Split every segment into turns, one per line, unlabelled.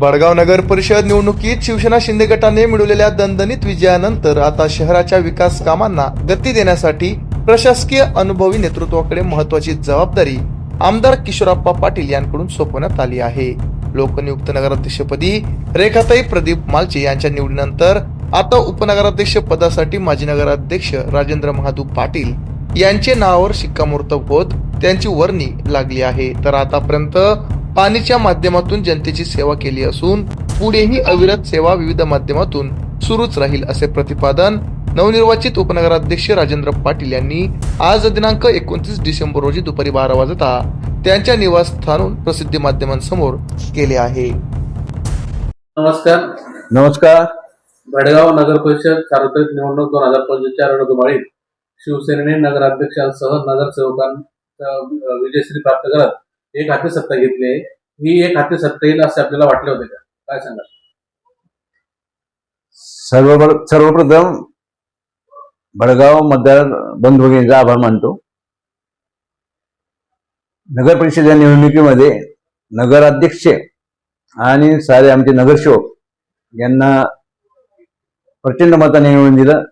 बडगाव नगर परिषद निवडणुकीत शिवसेना शिंदे गटाने मिळवलेल्या दणदणीत विजयानंतर आता शहराच्या विकास कामांना गती देण्यासाठी प्रशासकीय अनुभवी नेतृत्वाकडे महत्वाची जबाबदारी आमदार किशोरप्पा पाटील यांकडून सोपवण्यात आली आहे. लोकनियुक्त नगराध्यक्षपदी रेखाताई प्रदीप मालचे यांच्या निवडीनंतर आता उपनगराध्यक्ष पदासाठी माजी नगराध्यक्ष राजेंद्र महादू पाटील यांचे नावावर शिक्कामोर्तब होत त्यांची वर्णी लागली आहे. तर आतापर्यंत पाणीच्या माध्यमातून जनतेची सेवा केली असून पुढेही अविरत सेवा विविध माध्यमातून सुरूच राहील असे प्रतिपादन नवनिर्वाचित उपनगराध्यक्ष राजेंद्र पाटील यांनी आज दिनांक एकोणतीस डिसेंबर रोजी दुपारी बारा वाजता त्यांच्या निवासस्थानून प्रसिद्धी माध्यमांसमोर केले आहे.
नमस्कार.
नमस्कार.
भडगाव नगर परिषद सार्वत्रिक निवडणूक दोन हजार पंचवीसच्या रणधुमाळीत शिवसेनेने नगराध्यक्षांसह नगरसेवकांचा विजयश्री प्राप्त करत एक हाती सत्ता घेतली आहे. ही एक हाती सत्ता येईल असे आपल्याला वाटले होते का? काय सांगा
सर्व सर्वप्रथम भडगाव मतदार बंधुभगिनीचा आभार मानतो. नगर परिषद या निवडणुकीमध्ये नगराध्यक्ष आणि सारे आमचे नगरसेवक यांना प्रचंड मताने निवडून दिलं.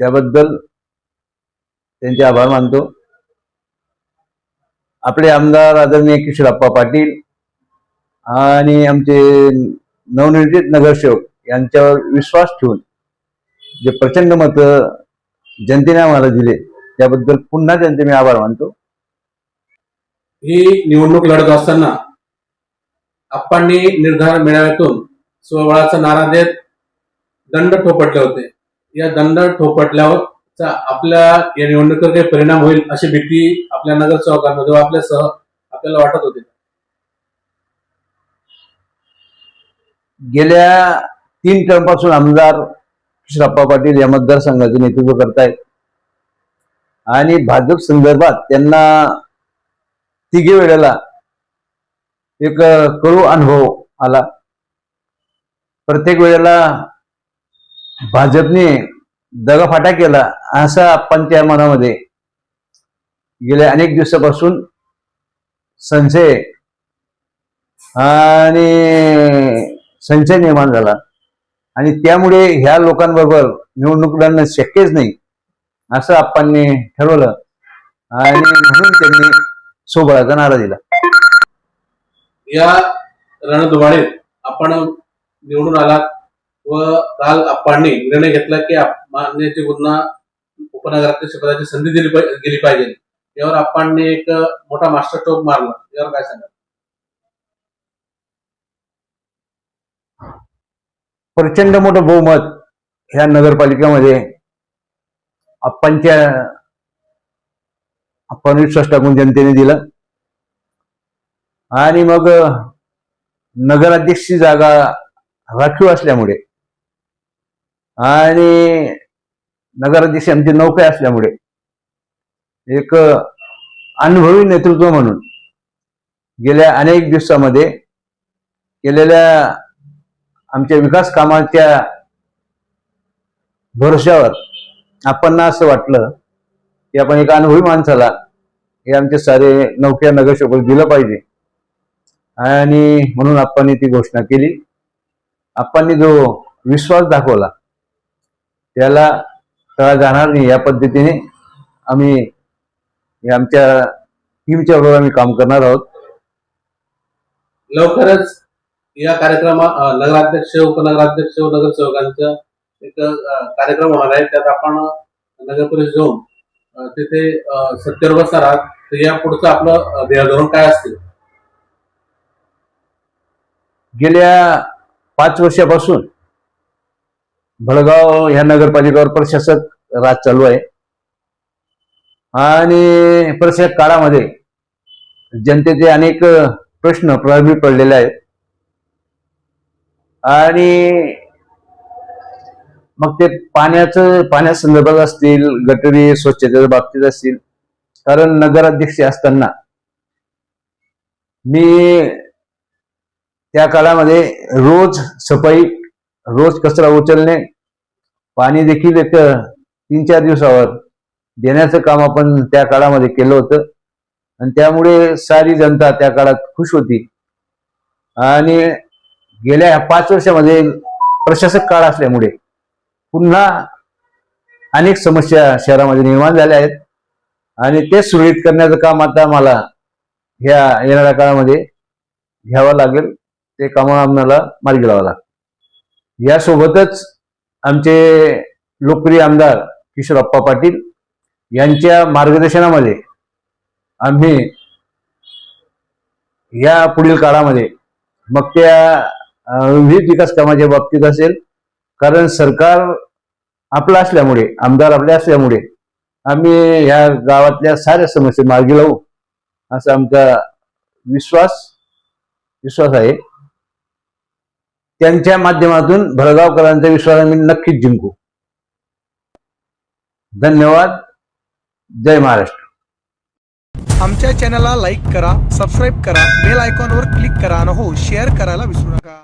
त्याबद्दल त्यांचे आभार मानतो. आपले आमदार आदरणीय किशोरप्पा पाटील आणि आमचे नवनिर्मित नगरसेवक यांच्यावर विश्वास ठेवून जे प्रचंड मत जनतेने आम्हाला दिले त्याबद्दल पुन्हा त्यांचे मी आभार मानतो.
ही निवडणूक लढत असताना आप्पांनी निर्धार मेळाव्यातून स्वबळाचा नारा देत दंड ठोपटले होते. या दंड ठोपटल्यावर चा आपल्या या निवडणुकीवर काही परिणाम होईल अशी भीती आपल्या नगरसेवकांमध्ये आपल्या सह आपल्याला वाटत होती.
गेल्या तीन टर्मपासून आमदार श्रप्पा पाटील या मतदारसंघाचे नेतृत्व करतायत. आणि भाजप संदर्भात त्यांना तिघे वेळेला एक कडू अनुभव आला. प्रत्येक वेळेला भाजपने दगाफाटा केला असा आप्पांच्या मनामध्ये गेल्या अनेक दिवसापासून संशय आणि संशय निर्माण झाला. आणि त्यामुळे ह्या लोकांबरोबर निवडणूक लढणं शक्यच नाही असं आप्पांनी ठरवलं. आणि म्हणून त्यांनी सोबळाचा नारा दिला.
या रणधुमाळीत आपण निवडून आलात. व काल आप्पांनी निर्णय घेतला की आप- मान्याची पुन्हा उपनगराध्यक्ष पदाची संधी दिली पाहि- गेली पाहिजे. यावर आप्पांनी एक मोठा मास्टर स्ट्रोक मारला. यावर काय सांगा
प्रचंड मोठं बहुमत ह्या नगरपालिकेमध्ये आप्पांच्या आपण विश्वास टाकून जनतेने दिलं. आणि मग नगराध्यक्षची जागा राखीव असल्यामुळे आणि नगराध्यक्ष आमचे नौके असल्यामुळे एक अनुभवी नेतृत्व म्हणून गेल्या अनेक दिवसामध्ये केलेल्या आमच्या विकास कामाच्या भरोश्यावर आपण असं वाटलं की आपण एका अनुभवी माणसाला हे आमचे सारे नौक्या नगरसेवक दिलं पाहिजे. आणि म्हणून आपण ती घोषणा केली. आपण जो विश्वास दाखवला त्याला तळा जाणार नाही या पद्धतीने आम्ही आमच्या टीमच्या बरोबर आम्ही काम करणार आहोत.
लवकरच या कार्यक्रमा नगराध्यक्ष उपनगराध्यक्ष व नगरसेवकांचा एक कार्यक्रम होणार आहे. त्यात आपण नगर परिषद जाऊन तिथे अं, सत्तेवर बसणार आहात. तर या पुढचं आपलं अं, ध्येय धोरण काय असतील?
गेल्या पाच वर्षापासून भळगाव ह्या नगरपालिकेवर प्रशासक राज चालू आहे. आणि प्रशासक काळामध्ये जनतेचे अनेक प्रश्न प्रलंबित पडलेले आहेत. आणि मग ते पाण्याचं पाण्यासंदर्भात असतील गटरी स्वच्छतेच्या बाबतीत असतील. कारण नगराध्यक्ष असताना मी त्या काळामध्ये रोज सफाई रोज कचरा उचलणे पाणी देखील एक तीन चार दिवसावर. देण्याचं काम आपण त्या काळामध्ये केलं होतं. आणि त्यामुळे सारी जनता त्या काळात खुश होती. आणि गेल्या पाच वर्षामध्ये प्रशासक काळ असल्यामुळे पुन्हा अनेक समस्या शहरामध्ये निर्माण झाल्या आहेत. आणि ते सुरळीत करण्याचं काम आता मला ह्या येणाऱ्या काळामध्ये घ्यावं लागेल. ते काम आम्हाला मार्गी लावा लागेल यासोबतच आमचे लोकप्रिय आमदार किशोरप्पा पाटील यांच्या मार्गदर्शनामध्ये आम्ही या पुढील काळामध्ये मग त्या विविध विकास कामाच्या बाबतीत असेल कारण सरकार आपलं असल्यामुळे आमदार आपले असल्यामुळे आम्ही ह्या गावातल्या साऱ्या समस्या मार्गी लावू असा आमचा विश्वास विश्वास आहे. त्यांच्या माध्यमातून भरगावकरांचा विश्वास आम्ही नक्कीच जिंकू. धन्यवाद. जय महाराष्ट्र.
आमच्या चॅनलला लाईक करा सबस्क्राईब करा बेल आयकॉनवर क्लिक करा आणि हो शेअर करायला विसरू नका.